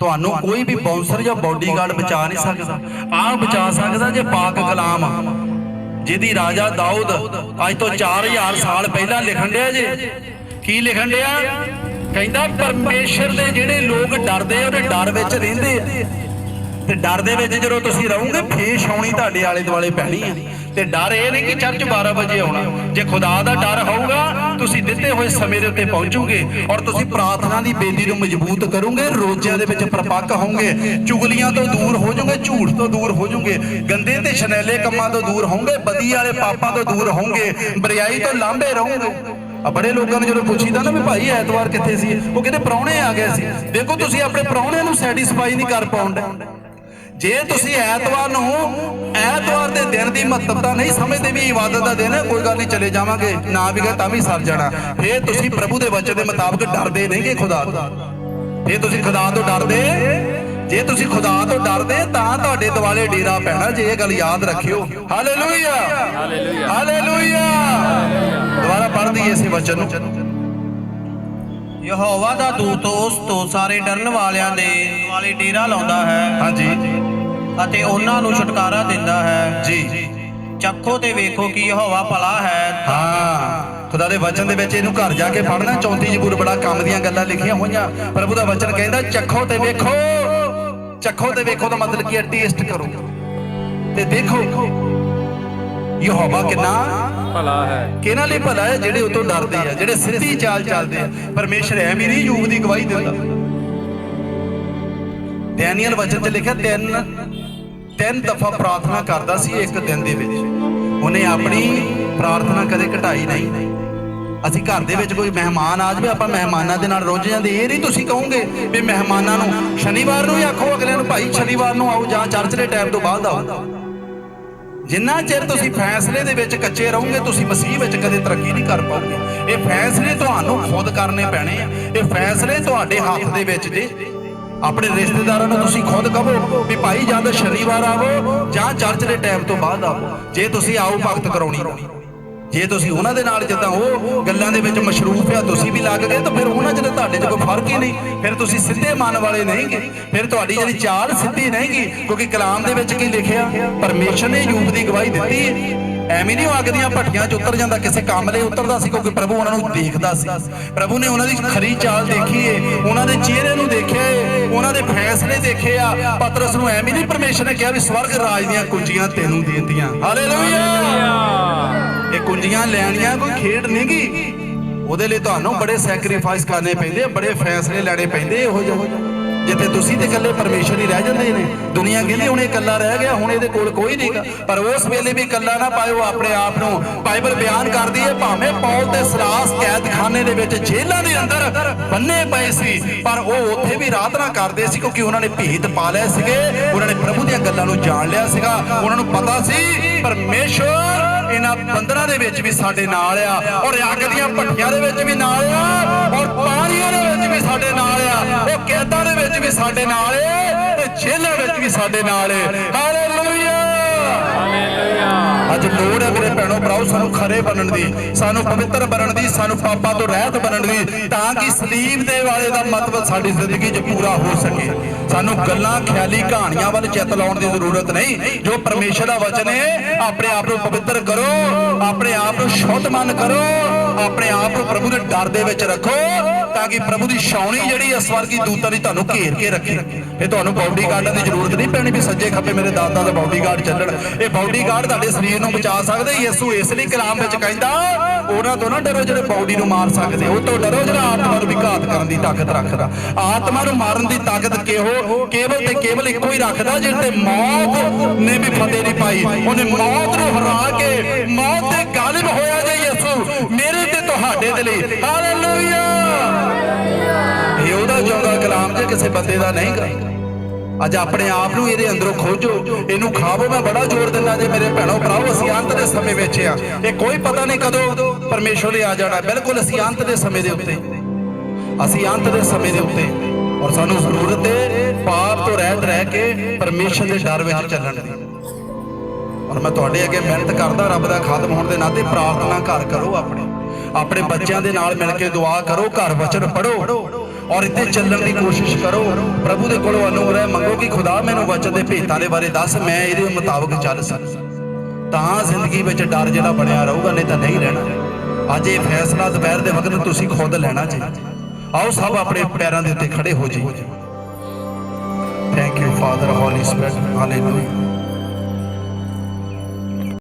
ਤੁਹਾਨੂੰ ਕੋਈ ਵੀ ਬਾਉਂਸਰ ਜਾਂ ਬਾਡੀਗਾਰਡ ਬਚਾ ਨਹੀਂ ਸਕਦਾ। ਆਹ ਬਚਾ ਸਕਦਾ ਜੇ ਪਾਕ ਕਲਾਮ। ਜਿਹਦੀ ਰਾਜਾ ਦਾਊਦ ਅੱਜ ਤੋਂ 4000 ਸਾਲ ਪਹਿਲਾਂ ਲਿਖਣ ਡਿਆ ਜੇ। ਕੀ ਲਿਖਣ ਡਿਆ? ਕਹਿੰਦਾ ਪਰਮੇਸ਼ਰ ਦੇ ਜਿਹੜੇ ਲੋਕ ਡਰਦੇ ਆ, ਉਹਦੇ ਡਰ ਵਿੱਚ ਰਹਿੰਦੇ ਆ। ਤੇ ਡਰ ਦੇ ਵਿੱਚ ਜਦੋਂ ਤੁਸੀਂ ਰਹੋਗੇ ਫੇਸ਼ ਆਉਣੀ ਤੁਹਾਡੇ ਆਲੇ ਦੁਆਲੇ ਪੈਣੀ ਆ। ਤੇ ਡਰ ਇਹ ਨਹੀਂ ਕਿ ਚਰਚ 12 ਵਜੇ ਆਉਣਾ। ਜੇ ਖੁਦਾ ਦਾ ਡਰ ਹੋਊਗਾ, ਤੁਸੀਂ ਦਿੱਤੇ ਹੋਏ ਸਮੇਂ ਦੇ ਉੱਤੇ ਪਹੁੰਚੋਗੇ ਔਰ ਤੁਸੀਂ ਪ੍ਰਾਰਥਨਾ ਦੀ ਬੇਦੀ ਨੂੰ ਮਜ਼ਬੂਤ ਕਰੋਗੇ, ਰੋਜ਼ਿਆਂ ਦੇ ਵਿੱਚ ਪ੍ਰਪੱਕ ਹੋਵੋਗੇ, ਚੁਗਲੀਆਂ ਤੋਂ ਦੂਰ ਹੋ ਜਾਓਗੇ, ਝੂਠ ਤੋਂ ਦੂਰ ਹੋ ਜਾਓਗੇ, ਗੰਦੇ ਤੇ ਸ਼ਨੈਲੇ ਕੰਮਾਂ ਤੋਂ ਦੂਰ ਹੋਵੋਗੇ, ਬਦੀ ਵਾਲੇ ਪਾਪਾਂ ਤੋਂ ਦੂਰ ਹੋਵੋਗੇ, ਬਰਿਆਈ ਤੋਂ ਲਾਂਭੇ ਰਹੋਗੇ। ਆ ਬੜੇ ਲੋਕਾਂ ਨੇ ਜਦੋਂ ਪੁੱਛੀਦਾ ਨਾ ਵੀ ਭਾਈ ਐਤਵਾਰ ਕਿੱਥੇ ਸੀ, ਉਹ ਕਹਿੰਦੇ ਪ੍ਰਾਹੁਣੇ ਆ ਗਏ ਸੀ। ਦੇਖੋ, ਤੁਸੀਂ ਆਪਣੇ ਪ੍ਰਾਹੁਣਿਆਂ ਨੂੰ ਸੈਟੀਸਫਾਈ ਨਹੀਂ ਕਰ ਪਾਉਂਦੇ। ਜੇ ਤੁਸੀਂ ਐਤਵਾਰ ਨੂੰ ਐਤਵਾਰ ਦੇ ਦਿਨ ਦੀ ਮਹੱਤਵਤਾ ਨਹੀਂ ਸਮਝਦੇ ਵੀ ਇਬਾਦਤ ਦਾ ਦਿਨ ਹੈ ਕੋਈ ਗੱਲ ਨਹੀਂ ਚਲੇ ਜਾਵਾਂਗੇ ਨਾ ਵੀ ਗਏ ਤਾਂ ਵੀ ਸਰ ਜਾਣਾ। ਫੇਰ ਤੁਸੀਂ ਪ੍ਰਭੂ ਦੇ ਵਚਨ ਦੇ ਮੁਤਾਬਕ ਡਰਦੇ ਨਹੀਂਗੇ ਖੁਦਾ ਤੋਂ। ਫੇਰ ਤੁਸੀਂ ਖੁਦਾ ਤੋਂ ਡਰਦੇ? ਜੇ ਤੁਸੀਂ ਖੁਦਾ ਤੋਂ ਡਰਦੇ ਤਾਂ ਤੁਹਾਡੇ ਦਿਵਾਲੇ ਡੇਰਾ ਪੈਣਾ ਜੇ ਇਹ ਗੱਲ ਯਾਦ ਰੱਖਿਓ। ਹਾਲੇਲੂਇਆ! ਹਾਲੇਲੂਇਆ! ਹਾਲੇਲੂਇਆ! ਦੁਬਾਰਾ ਪੜ੍ਹ ਦਈਏ ਇਸੇ ਵਚਨ ਨੂੰ। ਯਹੋਵਾ ਦਾ ਦੂਤ ਉਸ ਤੋਂ ਸਾਰੇ ਡਰਨ ਵਾਲਿਆਂ ਦੇ ਵਾਲੇ ਡੇਰਾ ਲਾਉਂਦਾ ਹੈ। ਹਾਂਜੀ। ਅਤੇ ਉਹਨਾਂ ਨੂੰ ਛੁਟਕਾਰਾ ਦਿੰਦਾ ਹੈ। ਜੀ। ਚੱਖੋ ਤੇ ਵੇਖੋ ਕਿ ਯਹੋਵਾ ਭਲਾ ਹੈ। ਹਾਂ। ਖੁਦਾ ਦੇ ਵਚਨ ਦੇ ਵਿੱਚ ਇਹਨੂੰ ਘਰ ਜਾ ਕੇ ਪੜ੍ਹਨਾ 34 ਜ਼ਬੂਰ ਬੜਾ ਕੰਮ ਦੀਆਂ ਗੱਲਾਂ ਲਿਖੀਆਂ ਹੋਈਆਂ। ਪ੍ਰਭੂ ਦਾ ਵਚਨ ਕਹਿੰਦਾ ਚੱਖੋ ਤੇ ਵੇਖੋ। ਚੱਖੋ ਤੇ ਵੇਖੋ ਦਾ ਮਤਲਬ ਕੀ ਹੈ ਟੇਸਟ ਕਰੋ। ਤੇ ਦੇਖੋ ਯਹੋਵਾ ਕਿੰਨਾ ਭਲਾ ਹੈ। ਕਿਹਨਾਂ ਲਈ ਭਲਾ ਹੈ ਜਿਹੜੇ ਉਤੋਂ ਡਰਦੇ ਆ ਜਿਹੜੇ ਸਿੱਧੀ ਚਾਲ ਚੱਲਦੇ ਆ। ਪਰਮੇਸ਼ਰ ਐ ਮੇਰੀ ਯੂਬ ਦੀ ਗਵਾਹੀ ਦਿੰਦਾ। ਡੈਨੀਅਲ ਵਚਨ 'ਚ ਲਿਖਿਆ ਤਿੰਨ ਤਿੰਨ ਦਫਾ ਪ੍ਰਾਰਥਨਾ ਕਰਦਾ ਸੀ ਇੱਕ ਦਿਨ ਦੇ ਵਿੱਚ। ਉਹਨੇ ਆਪਣੀ ਪ੍ਰਾਰਥਨਾ ਕਦੇ ਘਟਾਈ ਨਹੀਂ। ਅਸੀਂ ਘਰ ਦੇ ਵਿੱਚ ਕੋਈ ਮਹਿਮਾਨ ਆ ਜਾਵੇ, ਆਪਾਂ ਮਹਿਮਾਨਾਂ ਦੇ ਨਾਲ ਰੁੱਝ ਜਾਂਦੇ ਇਹ ਨਹੀਂ ਤੁਸੀਂ ਕਹੋਗੇ ਵੀ ਮਹਿਮਾਨਾਂ ਨੂੰ ਸ਼ਨੀਵਾਰ ਨੂੰ ਹੀ ਆਖੋ, ਅਗਲੇ ਨੂੰ ਭਾਈ ਸ਼ਨੀਵਾਰ ਨੂੰ ਆਓ ਜਾਂ ਚਰਚ ਦੇ ਟਾਈਮ ਤੋਂ ਬਾਅਦ ਆਓ। ਜਿੰਨਾ ਚਿਰ ਤੁਸੀਂ ਫੈਸਲੇ ਦੇ ਵਿੱਚ ਕੱਚੇ ਰਹੋਗੇ, ਤੁਸੀਂ ਮਸੀਹ ਵਿੱਚ ਕਦੇ ਤਰੱਕੀ ਨਹੀਂ ਕਰ ਪਾਓਗੇ। ਇਹ ਫੈਸਲੇ ਤੁਹਾਨੂੰ ਖੁਦ ਕਰਨੇ ਪੈਣੇ ਆ। ਇਹ ਫੈਸਲੇ ਤੁਹਾਡੇ ਹੱਥ ਦੇ ਵਿੱਚ ਜੇ। ਆਪਣੇ ਰਿਸ਼ਤੇਦਾਰਾਂ ਨੂੰ ਤੁਸੀਂ ਖੁਦ ਕਹੋ ਵੀ ਭਾਈ ਜਦ ਸ਼ਨੀਵਾਰ ਆਵੋ ਜਾਂ ਚਰਚ ਦੇ ਟਾਈਮ ਤੋਂ ਬਾਅਦ ਆਵੋ। ਜੇ ਤੁਸੀਂ ਆਓ ਭਗਤ ਕਰਾਉਣੀ। ਜੇ ਤੁਸੀਂ ਉਹਨਾਂ ਦੇ ਨਾਲ ਜਿੱਦਾਂ ਉਹ ਗੱਲਾਂ ਦੇ ਵਿੱਚ ਮਸ਼ਰੂਫ ਆ, ਤੁਸੀਂ ਵੀ ਲੱਗ ਗਏ, ਤਾਂ ਫਿਰ ਉਹਨਾਂ 'ਚ ਤਾਂ ਤੁਹਾਡੇ 'ਚ ਕੋਈ ਫ਼ਰਕ ਹੀ ਨਹੀਂ। ਫਿਰ ਤੁਸੀਂ ਸਿੱਧੇ ਮਨ ਵਾਲੇ ਨਹੀਂਗੇ ਫਿਰ ਤੁਹਾਡੀ ਜਿਹੜੀ ਚਾਲ ਸਿੱਧੀ ਨਹੀਂਗੀ ਕਿਉਂਕਿ ਕਲਾਮ ਦੇ ਵਿੱਚ ਕੀ ਲਿਖਿਆ? ਪਰਮੇਸ਼ਰ ਨੇ ਯੂਬ ਦੀ ਗਵਾਹੀ ਦਿੱਤੀ ਹੈ। ਐਵੇਂ ਨਹੀਂ ਉਹ ਅੱਗ ਦੀਆਂ ਭੱਟੀਆਂ 'ਚ ਉਤਰ ਜਾਂਦਾ ਕਿਸੇ ਕੰਮ ਲਈ ਉਤਰਦਾ ਸੀ ਕਿਉਂਕਿ ਪ੍ਰਭੂ ਉਹਨਾਂ ਨੂੰ ਦੇਖਦਾ ਸੀ। ਪ੍ਰਭੂ ਨੇ ਉਹਨਾਂ ਦੀ ਖਰੀ ਚਾਲ ਦੇਖੀ ਏ ਉਹਨਾਂ ਦੇ ਚਿਹਰੇ ਨੂੰ ਦੇਖਿਆ ਏ ਉਹਨਾਂ ਦੇ ਫੈਸਲੇ ਦੇਖੇ ਆ। ਪਤਰਸ ਨੂੰ ਐਵੇਂ ਨਹੀਂ ਪਰਮੇਸ਼ਰ ਨੇ ਕਿਹਾ ਵੀ ਸਵਰਗ ਰਾਜ ਦੀਆਂ ਕੁੰਜੀਆਂ ਤੈਨੂੰ ਦੇ ਦਿੱਤੀਆਂ ਹਾਲੇਲੂਇਆ ਇਹ ਕੁੰਜੀਆਂ ਲੈਣੀਆਂ ਕੋਈ ਖੇਡ ਨਹੀਂਗੀ ਉਹਦੇ ਲਈ ਤੁਹਾਨੂੰ ਬੜੇ ਸੈਕਰੀਫਾਈਸ ਕਰਨੇ ਪੈਂਦੇ ਆ ਬੜੇ ਫੈਸਲੇ ਲੈਣੇ ਪੈਂਦੇ ਇਹੋ ਜਿਹੇ। ਜਿੱਥੇ ਤੁਸੀਂ ਤੇ ਇਕੱਲੇ ਪਰਮੇਸ਼ਰ ਹੀ ਰਹਿ ਜਾਂਦੇ ਨੇ, ਦੁਨੀਆ ਕਹਿੰਦੀ ਹੁਣ ਇਹ ਇਕੱਲਾ ਰਹਿ ਗਿਆ, ਹੁਣ ਇਹਦੇ ਕੋਲ ਕੋਈ ਨਹੀਂਗਾ ਪਰ ਉਸ ਵੇਲੇ ਵੀ ਇਕੱਲਾ ਨਾ ਪਾਇਓ ਆਪਣੇ ਆਪ ਨੂੰ। ਬਾਈਬਲ ਬਿਆਨ ਕਰਦੀ ਹੈ, ਭਾਵੇਂ ਪੌਲ ਤੇ ਸਲਾਸ ਕੈਦਖਾਨੇ ਦੇ ਵਿੱਚ ਜੇਲ੍ਹਾਂ ਦੇ ਅੰਦਰ ਬੰਨੇ ਪਏ ਸੀ, ਪਰ ਉਹ ਉੱਥੇ ਵੀ ਆਰਾਧਨਾ ਕਰਦੇ ਸੀ, ਕਿਉਂਕਿ ਉਹਨਾਂ ਨੇ ਭੀਤ ਪਾ ਲਿਆ ਸੀਗੇ। ਉਹਨਾਂ ਨੇ ਪ੍ਰਭੂ ਦੀਆਂ ਗੱਲਾਂ ਨੂੰ ਜਾਣ ਲਿਆ ਸੀਗਾ। ਉਹਨਾਂ ਨੂੰ ਪਤਾ ਸੀ ਪਰਮੇਸ਼ਰ ਇਹਨਾਂ ਬੰਦਰਾਂ ਦੇ ਵਿੱਚ ਵੀ ਸਾਡੇ ਨਾਲ ਆ ਔਰ ਅੱਗ ਦੀਆਂ ਭੱਠੀਆਂ ਦੇ ਵਿੱਚ ਵੀ ਨਾਲ ਆ ਔਰ ਪਾਣੀਆਂ ਦੇ ਵਿੱਚ ਵੀ ਸਾਡੇ ਨਾਲ ਆ, ਉਹ ਕੈਦਾਂ ਦੇ ਵਿੱਚ ਵੀ ਸਾਡੇ ਨਾਲ ਆ ਤੇ ਜੇਲ੍ਹਾਂ ਵਿੱਚ ਵੀ ਸਾਡੇ ਨਾਲ ਏ ਹਾਲੇਲੂਇਆ। ਅੱਜ ਲੋੜ ਹੈ ਮੇਰੇ ਭੈਣੋ ਭਰਾਓ, ਸਾਨੂੰ ਖਰੇ ਬਣਨ ਦੀ, ਸਾਨੂੰ ਪਵਿੱਤਰ ਬਣਨ ਦੀ, ਸਾਨੂੰ ਪਾਪਾਂ ਤੋਂ ਰਹਿਤ ਬਣਨ ਦੀ, ਤਾਂ ਕਿ ਸਲੀਬ ਦੇ ਵਾਲੇ ਦਾ ਮਤਲਬ ਸਾਡੀ ਜ਼ਿੰਦਗੀ 'ਚ ਪੂਰਾ ਹੋ ਸਕੇ। ਸਾਨੂੰ ਗੱਲਾਂ, ਖਿਆਲੀ, ਕਹਾਣੀਆਂ ਵੱਲ ਚਿੱਤ ਲਾਉਣ ਦੀ ਜ਼ਰੂਰਤ ਨਹੀਂ। ਜੋ ਪਰਮੇਸ਼ਰ ਦਾ ਵਚਨ ਹੈ, ਆਪਣੇ ਆਪ ਨੂੰ ਪਵਿੱਤਰ ਕਰੋ, ਆਪਣੇ ਆਪ ਨੂੰ ਸ਼ੁੱਧ ਮਨ ਕਰੋ, ਆਪਣੇ ਆਪ ਨੂੰ ਪ੍ਰਭੂ ਦੇ ਡਰ ਦੇ ਵਿੱਚ ਰੱਖੋ ਤਾਂ ਕਿ ਪ੍ਰਭੂ ਦੀ ਛਾਉਣੀ ਜਿਹੜੀ ਹੈ ਸਵਰਗੀ ਦੂਤਾਂ ਦੀ ਤੁਹਾਨੂੰ ਘੇਰ ਕੇ ਰੱਖੇ। ਇਹ ਤੁਹਾਨੂੰ ਬਾਡੀ ਦੀ ਜ਼ਰੂਰਤ ਨਹੀਂ ਪੈਣੀ ਵੀ ਸੱਜੇ ਖੱਬੇ ਮੇਰੇ ਦਾਦਾ ਦਾ ਬਾਡੀ ਚੱਲਣ। ਇਹ ਬਾਡੀ ਤੁਹਾਡੇ ਸਰੀਰ ਨੂੰ ਬਚਾ ਸਕਦੇ, ਯਿਸੂ ਇਸ ਲਈ ਕਲਾਮ ਵਿੱਚ ਕਹਿੰਦਾ, ਉਹਨਾਂ ਤੋਂ ਨਾ ਡਰੋ ਜਿਹੜੇ ਬਾਡੀ ਨੂੰ ਮਾਰ ਸਕਦੇ, ਉਹ ਤੋਂ ਡਰੋ ਜਿਹੜਾ ਆਤਮਾ ਨੂੰ ਵੀ ਘਾਤ ਕਰਨ ਦੀ ਤਾਕਤ ਰੱਖਦਾ। ਆਤਮਾ ਨੂੰ ਮਾਰਨ ਦੀ ਤਾਕਤ ਕਿਹੋ? ਕੇਵਲ ਤੇ ਕੇਵਲ ਇੱਕੋ ਹੀ ਰੱਖਦਾ, ਜਿਹਦੇ ਤੇ ਮੌਤ ਨੇ ਵੀ ਫਤਿਹ ਨਹੀਂ ਪਾਈ। ਉਹਨੇ ਮੌਤ ਨੂੰ ਉਹਦਾ ਜੇ ਕਿਸੇ ਬੰਦੇ ਦਾ ਨਹੀਂ ਗਾ ਅੱਜ ਆਪਣੇ ਆਪ ਨੂੰ ਇਹਦੇ ਅੰਦਰੋਂ ਖੋਜੋ। ਇਹਨੂੰ ਖਾਵੋ, ਮੈਂ ਬੜਾ ਜ਼ੋਰ ਦਿੰਦਾ ਜੇ ਮੇਰੇ ਭੈਣੋ ਭਰਾਓ, ਅਸੀਂ ਅੰਤ ਦੇ ਸਮੇਂ ਵਿੱਚ ਆ। ਇਹ ਕੋਈ ਪਤਾ ਨਹੀਂ ਕਦੋਂ ਪਰਮੇਸ਼ਵਰ ਨੇ ਆ ਜਾਣਾ। ਬਿਲਕੁਲ ਅਸੀਂ ਅੰਤ ਦੇ ਸਮੇਂ ਦੇ ਉੱਤੇ। ਅਸੀਂ ਅੰਤ ਦੇ ਸਮੇਂ ਦੇ ਉੱਤੇ। ਔਰ ਸਾਨੂੰ ਜ਼ਰੂਰਤ ਹੈ ਪਾਪ ਤੋਂ ਰਹਿਤ ਰਹਿ ਕੇ ਪਰਮੇਸ਼ਰ ਦੇ ਡਰ ਵਿੱਚ ਚੱਲਣ ਦੀ। ਔਰ ਮੈਂ ਤੁਹਾਡੇ ਅੱਗੇ ਮਿਹਨਤ ਕਰਦਾ, ਰੱਬ ਦਾ ਖਾਦਮ ਹੋਣ ਦੇ ਨਾਤੇ ਪ੍ਰਾਰਥਨਾ ਘਰ ਕਰੋ ਆਪਣੇ। ਆਪਣੇ ਬੱਚਿਆਂ ਦੇ ਨਾਲ ਮਿਲ ਕੇ ਦੁਆ ਕਰੋ, ਘਰ ਵਚਨ ਪੜੋ ਔਰ ਇੱਥੇ ਚੱਲਣ ਦੀ ਕੋਸ਼ਿਸ਼ ਕਰੋ। ਪ੍ਰਭੂ ਦੇ ਕੋਲੋਂ ਅਨੁਗ੍ਰਹਿ ਮੰਗੋ ਕਿ ਖੁਦਾ ਮੈਨੂੰ ਵਚਨ ਦੇ ਭੇਤਾਂ ਦੇ ਬਾਰੇ ਦੱਸ, ਮੈਂ ਇਹਦੇ ਮੁਤਾਬਕ ਚੱਲ ਸਕਾਂ ਤਾਂ ਜ਼ਿੰਦਗੀ ਵਿੱਚ ਡਰ ਜਿਹੜਾ ਬਣਿਆ ਰਹੂਗਾ, ਨਹੀਂ ਤਾਂ ਨਹੀਂ ਰਹਿਣਾ। ਅੱਜ ਇਹ ਫੈਸਲਾ ਦੁਪਹਿਰ ਦੇ ਵਕਤ ਤੁਸੀਂ ਖੁਦ ਲੈਣਾ ਜੀ। ਆਓ ਸਭ ਆਪਣੇ ਪੈਰਾਂ ਦੇ ਉੱਤੇ ਖੜੇ ਹੋ ਜੀ thank you father holy spirit hallelujah